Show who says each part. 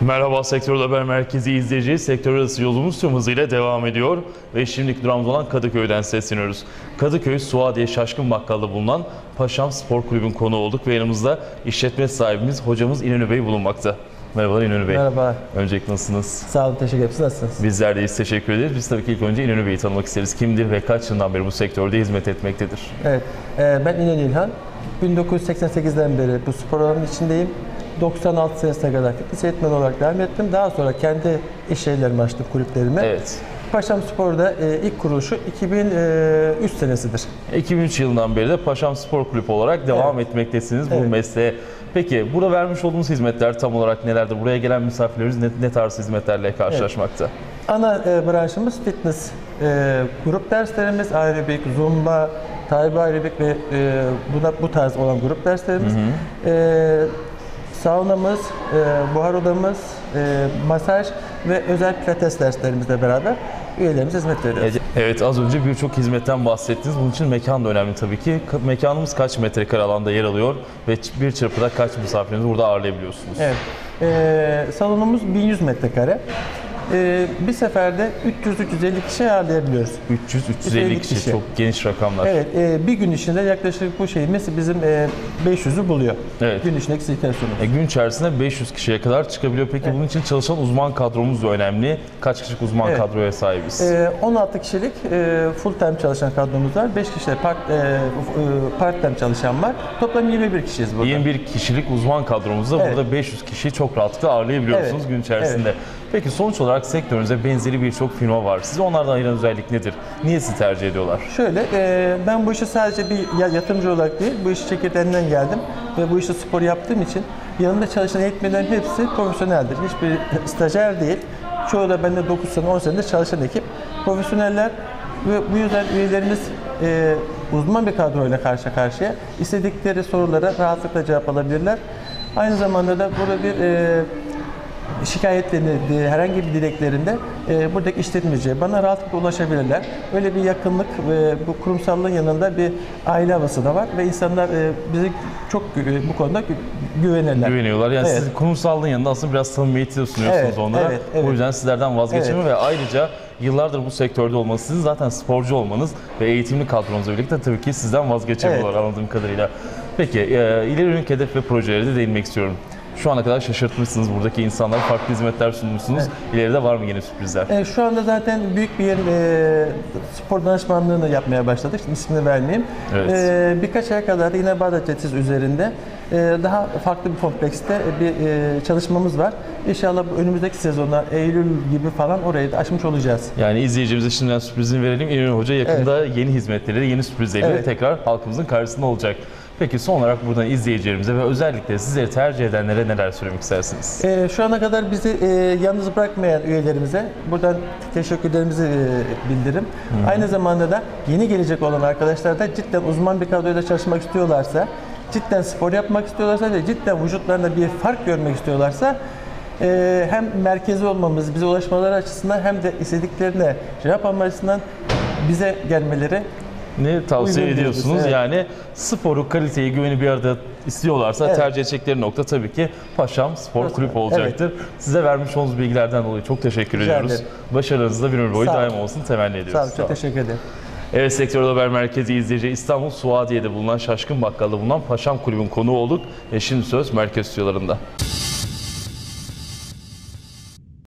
Speaker 1: Merhaba Sektör Haber Merkezi izleyici. Sektör arası yolumuz tüm hızıyla devam ediyor. Ve şimdiki durağımız olan Kadıköy'den sesleniyoruz. Kadıköy Suadiye Şaşkın Bakkal'da bulunan Paşam Spor Kulübü'nün konu olduk ve yanımızda işletme sahibimiz hocamız İnönü Bey bulunmakta. Merhabalar İnönü Bey.
Speaker 2: Merhaba.
Speaker 1: Öncelikle nasılsınız?
Speaker 2: Sağ olun, teşekkür ederim. Siz nasılsınız?
Speaker 1: Bizler de iyiyiz, teşekkür ederiz. Biz tabii ki ilk önce İnönü Bey'i tanımak isteriz. Kimdir ve kaç yıldan beri bu sektörde hizmet etmektedir?
Speaker 2: Evet, e, ben İnönü İlhan. 1988'den beri bu spor alanının içindeyim. 96 senesine kadar fitness eğitmeni olarak devam ettim. Daha sonra kendi iş yerlerimi açtım, kulüplerimi.
Speaker 1: Evet.
Speaker 2: Paşam Spor'da e, ilk kuruluşu 2003 senesidir.
Speaker 1: 2003 yılından beri de Paşam Spor Kulübü olarak devam etmektesiniz bu
Speaker 2: Evet.
Speaker 1: mesleğe. Peki burada vermiş olduğunuz hizmetler tam olarak nelerdir? Buraya gelen misafirlerimiz ne, ne tarz hizmetlerle karşılaşmakta?
Speaker 2: Ana e, branşımız fitness. E, grup derslerimiz aerobik, zumba, tayba aerobik ve e, buna, bu tarz olan grup derslerimiz. E, saunamız, e, buhar odamız, e, masaj ve özel pilates derslerimizle beraber üyelerimize hizmet veriyoruz.
Speaker 1: Evet az önce birçok hizmetten bahsettiniz. Bunun için mekan da önemli tabii ki. Ka- Mekanımız kaç metrekare alanda yer alıyor ve bir çırpıda kaç misafirinizi burada ağırlayabiliyorsunuz?
Speaker 2: Evet. E, salonumuz 1100 metrekare. E, bir seferde 300-350 kişi ağırlayabiliyoruz.
Speaker 1: 300-350
Speaker 2: 350
Speaker 1: kişi.
Speaker 2: kişi.
Speaker 1: çok geniş rakamlar.
Speaker 2: Evet, e, bir gün içinde yaklaşık bu şeyimiz bizim e, 500'ü buluyor.
Speaker 1: Evet.
Speaker 2: Gün içindeki sirkülasyonu.
Speaker 1: E, gün içerisinde 500 kişiye kadar çıkabiliyor. Peki bunun için çalışan uzman kadromuz da önemli. Kaç kişilik uzman
Speaker 2: Evet.
Speaker 1: kadroya sahibiz?
Speaker 2: E, 16 kişilik e, full time çalışan kadromuz var. 5 kişi de part, e, e, part time çalışan var. Toplam 21 kişiyiz burada.
Speaker 1: 21 kişilik uzman kadromuzda
Speaker 2: Evet.
Speaker 1: burada 500 kişiyi çok rahatlıkla ağırlayabiliyorsunuz
Speaker 2: Evet.
Speaker 1: gün içerisinde. Peki sonuç olarak sektörünüzde benzeri birçok firma var. Sizi onlardan ayıran özellik nedir? Niye sizi tercih ediyorlar?
Speaker 2: Şöyle, e, ben bu işi sadece bir ya- yatırımcı olarak değil, bu işi çekirdeğinden geldim ve bu işi spor yaptığım için yanında çalışan eğitmenlerin hepsi profesyoneldir. Hiçbir stajyer değil. Çoğu da bende 9 sene, 10 senedir çalışan ekip. Profesyoneller ve bu yüzden üyelerimiz e, uzman bir kadroyla karşı karşıya. İstedikleri sorulara rahatlıkla cevap alabilirler. Aynı zamanda da burada bir e, şikayetlerini, herhangi bir dileklerinde e, buradaki işletmeciye bana rahatlıkla ulaşabilirler. Öyle bir yakınlık ve bu kurumsallığın yanında bir aile havası da var ve insanlar e, bizi çok gü- bu konuda gü- güvenirler.
Speaker 1: Güveniyorlar. Yani
Speaker 2: Evet.
Speaker 1: siz kurumsallığın yanında aslında biraz samimiyeti de sunuyorsunuz
Speaker 2: Evet,
Speaker 1: onlara.
Speaker 2: evet, evet.
Speaker 1: O yüzden sizlerden vazgeçemiyor ve ayrıca yıllardır bu sektörde olmanız, sizin zaten sporcu olmanız ve eğitimli kadronuzla birlikte tabii ki sizden vazgeçemiyorlar anladığım kadarıyla. Peki, e, ileri yönelik hedef ve projelere de değinmek istiyorum. Şu ana kadar şaşırtmışsınız buradaki insanlar, farklı hizmetler sunmuşsunuz. İleride var mı yeni sürprizler?
Speaker 2: E, şu anda zaten büyük bir e, spor danışmanlığını yapmaya başladık. Şimdi ismini vermeyeyim.
Speaker 1: Evet.
Speaker 2: E, birkaç ay kadar yine Bağdat Caddesi üzerinde e, daha farklı bir komplekste bir e, çalışmamız var. İnşallah önümüzdeki sezonda Eylül gibi falan orayı da açmış olacağız.
Speaker 1: Yani izleyicimize şimdiden sürprizini verelim. İnönü Hoca yakında yeni hizmetleriyle, yeni sürprizleriyle
Speaker 2: Evet.
Speaker 1: tekrar halkımızın karşısında olacak. Peki son olarak buradan izleyicilerimize ve özellikle sizleri tercih edenlere neler söylemek istersiniz?
Speaker 2: E, şu ana kadar bizi e, yalnız bırakmayan üyelerimize buradan teşekkürlerimizi e, bildirim. Aynı zamanda da yeni gelecek olan arkadaşlar da cidden uzman bir kadroyla çalışmak istiyorlarsa, cidden spor yapmak istiyorlarsa ve cidden vücutlarında bir fark görmek istiyorlarsa e, hem merkezi olmamız, bize ulaşmaları açısından hem de istediklerine cevap alma açısından bize gelmeleri
Speaker 1: Ne tavsiye
Speaker 2: Uygun
Speaker 1: ediyorsunuz?
Speaker 2: evet.
Speaker 1: Yani sporu, kaliteyi, güveni bir arada istiyorlarsa
Speaker 2: Evet.
Speaker 1: tercih edecekleri nokta tabii ki Paşam Spor
Speaker 2: Evet.
Speaker 1: Kulüp olacaktır. Size vermiş olduğunuz bilgilerden dolayı çok teşekkür
Speaker 2: Rica
Speaker 1: ediyoruz.
Speaker 2: ederim.
Speaker 1: Başarınızda bir ömür boyu daim olsun temenni ediyoruz.
Speaker 2: sağ olun, çok teşekkür ederim.
Speaker 1: Evet Sektör Haber Merkezi izleyici İstanbul Suadiye'de bulunan Şaşkın Bakkal'da bulunan Paşam Kulübü'nün konuğu olduk. E şimdi söz merkez stüdyolarında.